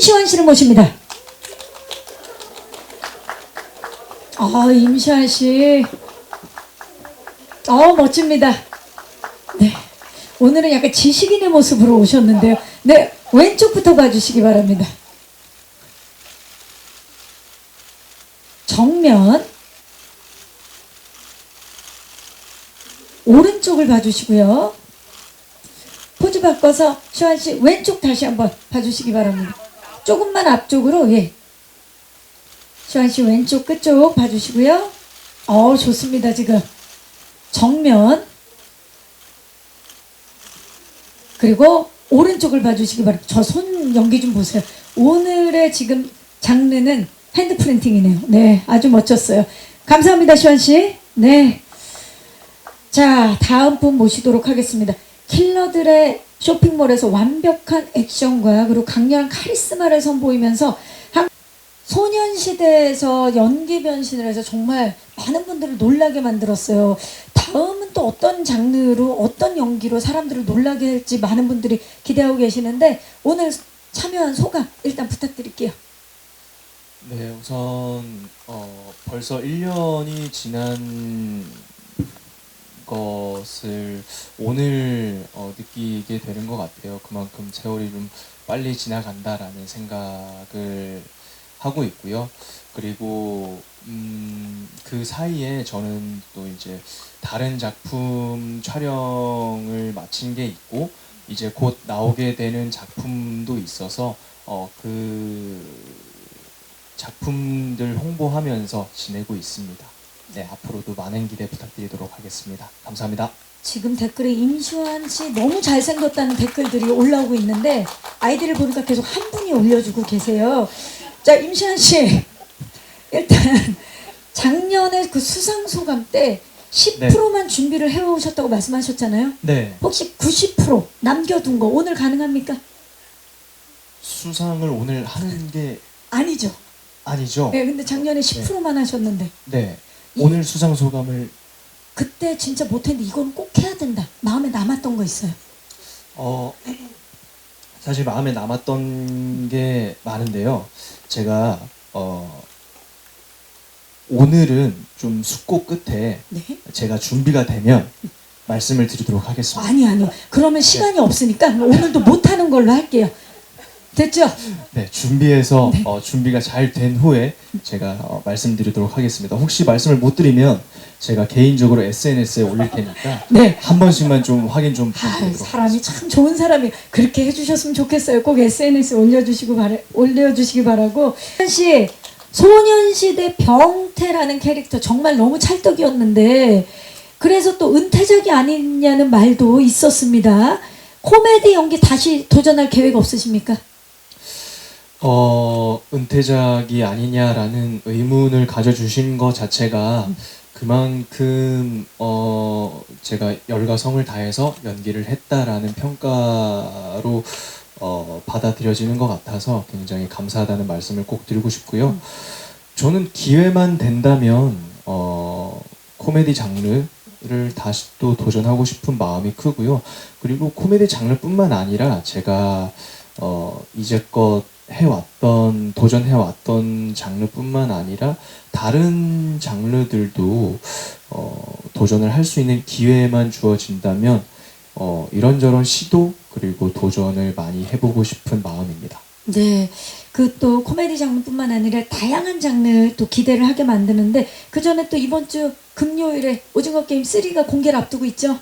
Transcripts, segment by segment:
임시완 씨를 모십니다. 아, 임시완 씨. 어, 멋집니다. 네. 오늘은 약간 지식인의 모습으로 오셨는데요. 네, 왼쪽부터 봐주시기 바랍니다. 정면. 오른쪽을 봐주시고요. 포즈 바꿔서 시환 씨 왼쪽 다시 한번 봐주시기 바랍니다. 조금만 앞쪽으로 예. 시환 씨 왼쪽 끝쪽 봐주시고요. 어 좋습니다 지금 정면 그리고 오른쪽을 봐주시기 바랍니다. 저 손 연기 좀 보세요. 오늘의 지금 장르는 핸드 프린팅이네요. 네, 아주 멋졌어요. 감사합니다, 시환 씨. 네. 자, 다음 분 모시도록 하겠습니다. 킬러들의 쇼핑몰에서 완벽한 액션과 그리고 강렬한 카리스마를 선보이면서 한 소년시대에서 연기 변신을 해서 정말 많은 분들을 놀라게 만들었어요. 다음은 또 어떤 장르로 어떤 연기로 사람들을 놀라게 할지 많은 분들이 기대하고 계시는데 오늘 참여한 소감 일단 부탁드릴게요. 네, 우선 어, 벌써 1년이 지난 것을 오늘 어, 느끼게 되는 것 같아요. 그만큼 세월이 좀 빨리 지나간다라는 생각을 하고 있고요. 그리고 음, 그 사이에 저는 또 이제 다른 작품 촬영을 마친 게 있고 이제 곧 나오게 되는 작품도 있어서 어, 그 작품들 홍보하면서 지내고 있습니다. 네, 앞으로도 많은 기대 부탁드리도록 하겠습니다. 감사합니다. 지금 댓글에 임시완 씨 너무 잘생겼다는 댓글들이 올라오고 있는데 아이디를 보니까 계속 한 분이 올려주고 계세요. 자 임시완 씨 일단 작년에 그 수상 소감 때 10%만 준비를 해오셨다고 말씀하셨잖아요. 네, 혹시 90% 남겨둔 거 오늘 가능합니까? 수상을 오늘 하는 게 아니죠. 아니죠? 네, 근데 작년에 10%만 하셨는데 네, 오늘 수상 소감을 그때 진짜 못했는데 이건 꼭 해야 된다. 마음에 남았던 거 있어요. 어 사실 마음에 남았던 게 많은데요. 제가 어 오늘은 좀 숙고 끝에 네. 제가 준비가 되면 말씀을 드리도록 하겠습니다. 아니 아니요. 그러면 시간이 없으니까 오늘도 못하는 걸로 할게요. 됐죠? 네, 준비해서 어, 준비가 잘 된 후에 제가 어, 말씀드리도록 하겠습니다. 혹시 말씀을 못 드리면 제가 개인적으로 SNS에 올릴 테니까 네. 한 번씩만 좀 확인 좀 아, 부탁드리도록 사람이 참 좋은 사람이 그렇게 해주셨으면 좋겠어요. 꼭 SNS에 올려주시고 바라, 올려주시기 바라고. 한 씨, 소년시대 병태라는 캐릭터 정말 너무 찰떡이었는데 그래서 또 은퇴작이 아니냐는 말도 있었습니다. 코미디 연기 다시 도전할 계획 없으십니까? 어, 은퇴작이 아니냐라는 의문을 가져주신 것 자체가 그만큼 어, 제가 열과 성을 다해서 연기를 했다라는 평가로 어, 받아들여지는 것 같아서 굉장히 감사하다는 말씀을 꼭 드리고 싶고요. 저는 기회만 된다면 어, 코미디 장르를 다시 또 도전하고 싶은 마음이 크고요. 그리고 코미디 장르뿐만 아니라 제가 어, 이제껏 해왔던 도전해왔던 장르뿐만 아니라 다른 장르들도 어, 도전을 할 수 있는 기회만 주어진다면 어, 이런저런 시도 그리고 도전을 많이 해보고 싶은 마음입니다. 네, 그 또 코미디 장르뿐만 아니라 다양한 장르 또 기대를 하게 만드는데 그 전에 또 이번 주 금요일에 오징어 게임 3가 공개를 앞두고 있죠.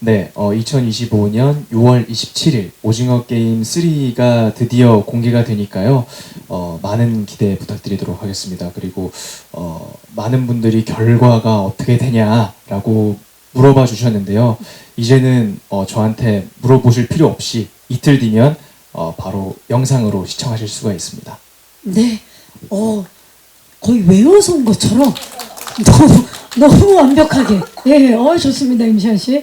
네, 어, 2025년 6월 27일 오징어 게임 3가 드디어 공개가 되니까요. 어, 많은 기대 부탁드리도록 하겠습니다. 그리고 어, 많은 분들이 결과가 어떻게 되냐라고 물어봐 주셨는데요. 이제는 어, 저한테 물어보실 필요 없이 이틀 뒤면 어, 바로 영상으로 시청하실 수가 있습니다. 네, 어 거의 외워서 온 것처럼 너무 너무 완벽하게 예, 어 좋습니다 임시환 씨.